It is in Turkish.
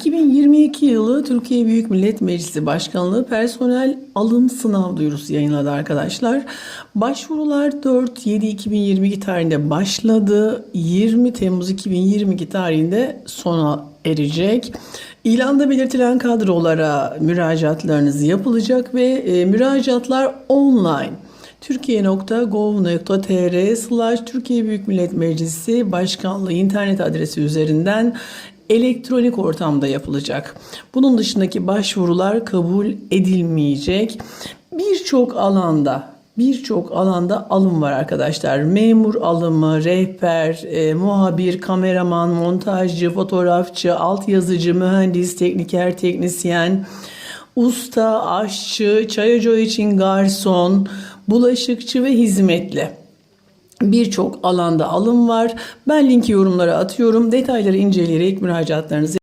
2022 yılı Türkiye Büyük Millet Meclisi Başkanlığı personel alım sınav duyurusu yayınladı arkadaşlar. Başvurular 4-7-2022 tarihinde başladı. 20 Temmuz 2022 tarihinde sona erecek. İlanda belirtilen kadrolara müracaatlarınız yapılacak ve e, müracaatlar online. Türkiye.gov.tr slash Türkiye Büyük Millet Meclisi Başkanlığı internet adresi üzerinden elektronik ortamda yapılacak. Bunun dışındaki başvurular kabul edilmeyecek. Birçok alanda birçok alanda alım var arkadaşlar. Memur alımı, rehber, e, muhabir, kameraman, montajcı, fotoğrafçı, altyazıcı, mühendis, tekniker, teknisyen, usta, aşçı, çay için garson, bulaşıkçı ve hizmetli. Birçok alanda alım var. Ben linki yorumlara atıyorum. Detayları inceleyerek müracaatlarınızı